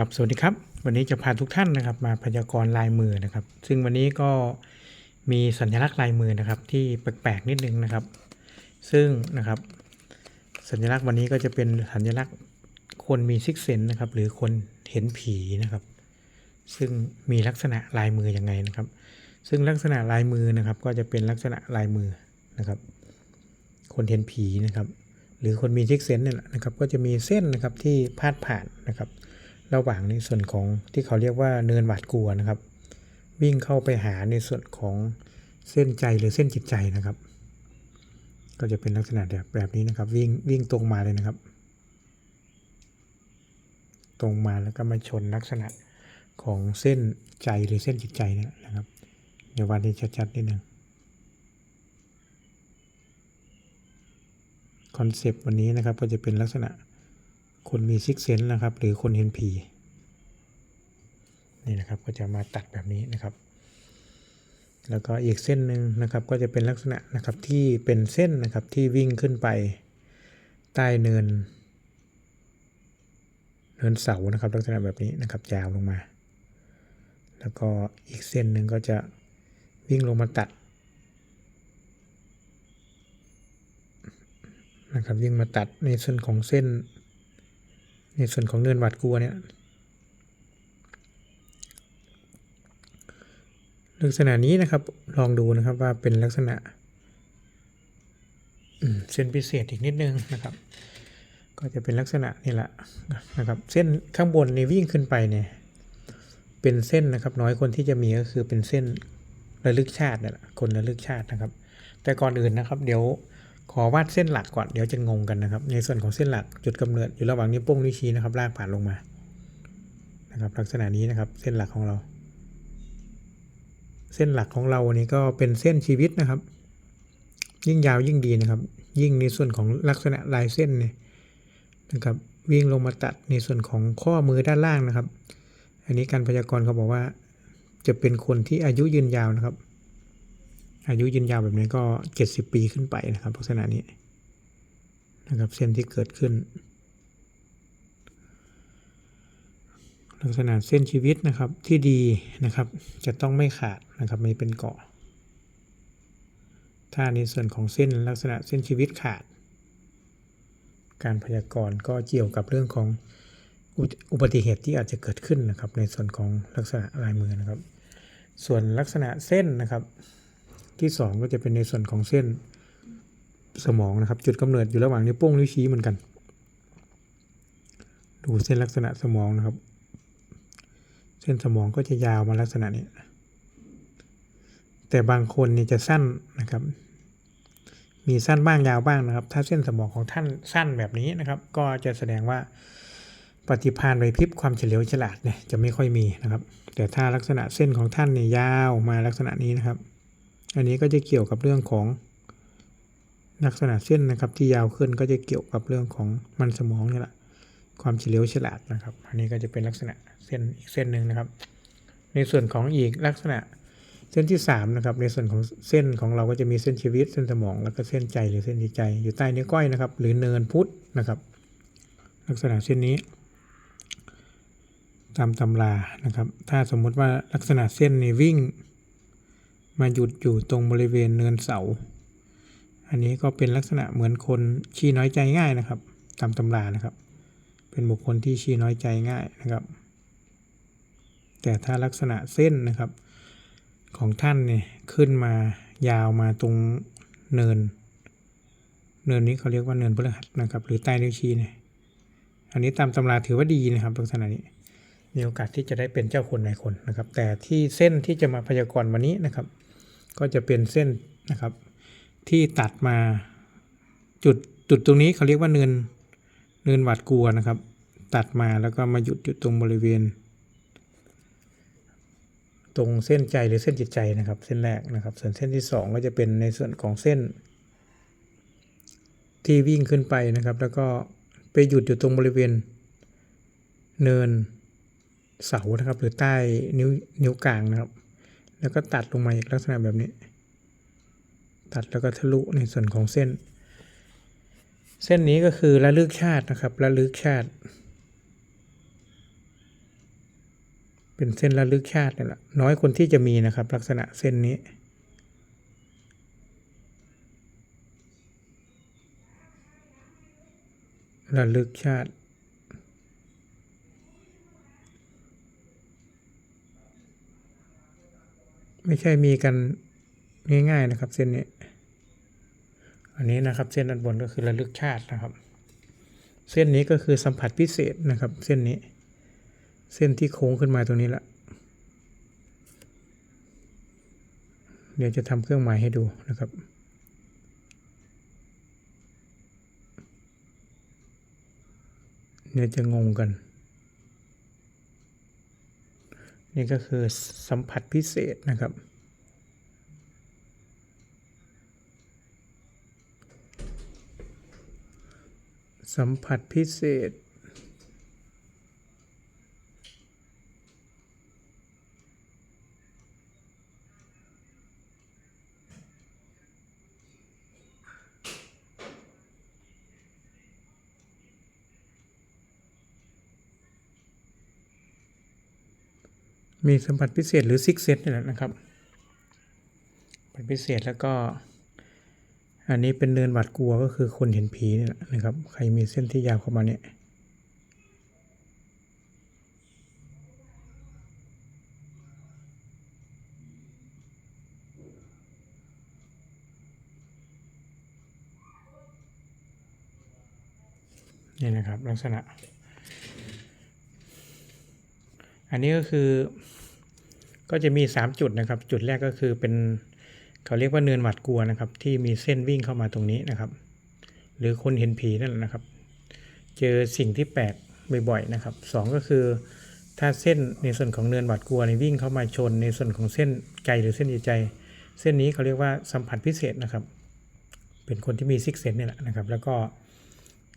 ครับสวัสดีครับ วันนี้จะพาทุกท่านนะครับ มาพยากรณ์ลายมือนะครับ ซึ่งวันนี้ก็มีสัญลักษณ์ลายมือนะครับ ที่แปลกๆนิดนึงนะครับ ซึ่งนะครับ สัญลักษณ์วันนี้ก็จะเป็นสัญลักษณ์คนมีซิกเซนนะครับ หรือคนเห็นผีนะครับ ซึ่งมีลักษณะลายมือยังไงนะครับ ซึ่งลักษณะลายมือนะครับ ก็จะเป็นลักษณะลายมือนะครับ คนเห็นผีนะครับ หรือคนมีซิกเซนเนี่ยนะครับ ก็จะมีเส้นนะครับที่พาดผ่านนะครับ ระหว่างในส่วนของที่เขาเรียกว่าเนินหวาดกลัวนะครับ วิ่งเข้าไปหาในส่วนของเส้นใจหรือเส้นจิตใจนะครับ ก็จะเป็นลักษณะแบบแบบนี้นะครับ วิ่งวิ่งตรงมาเลยนะครับ ตรงมาแล้วก็มาชนลักษณะของเส้นใจหรือเส้นจิตใจเนี่ยนะครับ เดี๋ยววันนี้ชัดๆนิดหนึ่งคอนเซปต์วันนี้นะครับก็จะเป็นลักษณะ คนมีซิกเซนนะครับ หรือคนเห็นผีนี่นะครับก็จะมาตัดแบบนี้นะครับ แล้วก็อีกเส้นหนึ่งนะครับ ก็จะเป็นลักษณะนะครับที่เป็นเส้นนะครับที่วิ่งขึ้นไปใต้เนิน เนินเสานะครับ ลักษณะแบบนี้นะครับยาวลงมา แล้วก็อีกเส้นหนึ่งก็จะวิ่งลงมาตัดนะครับวิ่งมาตัดในส่วนของเส้น ในส่วนของเนินหวาดกลัวเนี่ยลักษณะนี้นะครับลองดูนะครับว่าเป็นลักษณะเส้นพิเศษอีกนิดนึงนะครับ ก็จะเป็นลักษณะนี่แหละนะครับ เส้นข้างบนในวิ่งขึ้นไปเนี่ยเป็นเส้นนะครับ น้อยคนที่จะมีก็คือเป็นเส้นระลึกชาตินี่แหละคนระลึกชาตินะครับ แต่ก่อนอื่นนะครับ เดี๋ยว ขอวาดเส้นหลักก่อนเดี๋ยวจะงงกันนะครับ ในส่วนของเส้นหลักจุดกำเนิดอยู่ระหว่างนิ้วโป้งนิ้วชี้นะครับลากผ่านลงมานะครับ ลักษณะนี้นะครับเส้นหลักของเรา เส้นหลักของเรานี่ก็เป็นเส้นชีวิตนะครับ ยิ่งยาวยิ่งดีนะครับ ยิ่งในส่วนของลักษณะลายเส้นเนี่ยนะครับวิ่งลงมาตัดในส่วนของข้อมือด้านล่างนะครับ อันนี้การพยากรณ์เขาบอกว่า จะเป็นคนที่อายุยืนยาวนะครับ อายุยืนยาวแบบนี้ก็ 70 ปีขึ้นไปนะครับลักษณะนี้นะครับเส้นที่เกิดขึ้น ลักษณะเส้นชีวิตนะครับที่ดีนะครับ จะต้องไม่ขาดนะครับไม่เป็นเกาะ ถ้าในส่วนของเส้นลักษณะเส้นชีวิตขาด การพยากรณ์ก็เกี่ยวกับเรื่องของอุอุบัติเหตุที่อาจจะเกิดขึ้นนะครับ ในส่วนของลักษณะลายมือนะครับ ส่วนลักษณะเส้นนะครับ ที่สองก็จะเป็นในส่วนของเส้นสมองนะครับ จุดกำเนิดอยู่ระหว่างนิ้วโป้งนิ้วชี้เหมือนกัน ดูเส้นลักษณะสมองนะครับ เส้นสมองก็จะยาวมาลักษณะนี้ แต่บางคนเนี่ยจะสั้นนะครับ มีสั้นบ้างยาวบ้างนะครับ ถ้าเส้นสมองของท่านสั้นแบบนี้นะครับ ก็จะแสดงว่าปฏิภาณไหวพริบความเฉลียวฉลาดเนี่ยจะไม่ค่อยมีนะครับ แต่ถ้าลักษณะเส้นของท่านเนี่ยยาวมาลักษณะนี้นะครับ อันนี้ก็จะเกี่ยวกับเรื่องของลักษณะเส้นนะครับ ที่ยาวขึ้นก็จะเกี่ยวกับเรื่องของมันสมองนี่แหละความเฉลียวฉลาดนะครับ อันนี้ก็จะเป็นลักษณะเส้นอีกเส้นหนึ่งนะครับ ในส่วนของอีกลักษณะเส้นที่3นะครับในส่วนของเส้นของเราก็จะมีเส้นชีวิตเส้นสมอง แล้วก็เส้นใจหรือเส้นจิตใจ อยู่ใต้นิ้วก้อยนะครับ หรือเนินพุทธนะครับ ลักษณะเส้นนี้ ตามตำรานะครับ ถ้าสมมุติว่าลักษณะเส้นนี้วิ่ง มาหยุดอยู่ตรงบริเวณเนินเสา อันนี้ก็เป็นลักษณะเหมือนคนขี้น้อยใจง่ายนะครับ ตามตำรานะครับ เป็นบุคคลที่ชี้น้อยใจง่ายนะครับ แต่ถ้าลักษณะเส้นนะครับ ของท่านเนี่ยขึ้นมายาวมาตรงเนิน เนินนี้เขาเรียกว่าเนินพฤหัสนะครับ หรือใต้นิ้วชี้เนี่ย อันนี้ตามตำราถือว่าดีนะครับลักษณะนี้มีโอกาสที่จะได้เป็นเจ้าคนนายคนนะครับ แต่ที่เส้นที่จะมาพยากรณ์วันนี้นะครับ ก็จะเป็นเส้นนะครับ ที่ตัดมาจุดจุดตรงนี้เขาเรียกว่าเนินเนินหวาดกลัวนะครับ ตัดมาแล้วก็มาหยุดอยู่ตรงบริเวณ ตรงเส้นใจหรือเส้นจิตใจนะครับ เส้นแรกนะครับ ส่วนเส้นที่สองก็จะเป็นในส่วนของเส้น ที่วิ่งขึ้นไปนะครับ แล้วก็ไปหยุดอยู่ตรงบริเวณ เนินเสานะครับ หรือใต้นิ้วนิ้วกลางนะครับ แล้วก็ตัดลงมาอีกลักษณะแบบนี้ ตัดแล้วก็ทะลุในส่วนของเส้น เส้นนี้ก็คือระลึกชาตินะครับระลึกชาติ เป็นเส้นระลึกชาตินี่แหละน้อยคนที่จะมีนะครับ ลักษณะเส้นนี้ระลึกชาติ ไม่ใช่มีกันง่ายๆนะครับ เส้นนี้ อันนี้นะครับ เส้นด้านบนก็คือระลึกชาตินะครับ เส้นนี้ก็คือสัมผัสพิเศษนะครับ เส้นนี้ เส้นที่โค้งขึ้นมาตรงนี้ละเดี๋ยวจะทำเครื่องหมายให้ดูนะครับเดี๋ยวจะงงกัน นี่ก็คือสัมผัสพิเศษนะครับ สัมผัสพิเศษ มีสมผัสพิเศษหรือซิกเซตนี่แหละนะครับสัมผัสพิเศษแล้วก็ อันนี้เป็นเนินหวาดกลัวก็คือคนเห็นผีนี่แหละนะครับ ใครมีเส้นที่ยาวเข้ามาเนี่ยนี่นะครับลักษณะ อันนี้ก็คือก็จะมี 3 จุดนะครับ จุดแรกก็คือเป็นเขาเรียกว่าเนินหวาดกลัวนะครับ ที่มีเส้นวิ่งเข้ามาตรงนี้นะครับ หรือคนเห็นผีนั่นแหละนะครับ เจอสิ่งที่แปลกบ่อยๆนะครับสองก็คือถ้าเส้นในส่วนของเนินหวาดกลัวในวิ่งเข้ามาชน ในส่วนของเส้นใจหรือเส้นใยใจ เส้นนี้เขาเรียกว่าสัมผัสพิเศษนะครับ เป็นคนที่มีซิกเซนนี่แหละนะครับ แล้วก็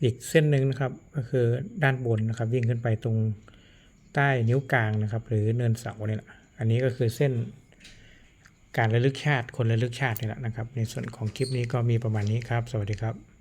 อีกเส้นหนึ่งนะครับก็คือด้านบนนะครับ วิ่งขึ้นไปตรง ใต้นิ้วกลางนะครับ หรือเนินเสาเนี่ยแหละอันนี้ก็คือเส้นการระลึกชาติคนระลึกชาตินี่แหละนะครับ ในส่วนของคลิปนี้ก็มีประมาณนี้ครับ สวัสดีครับ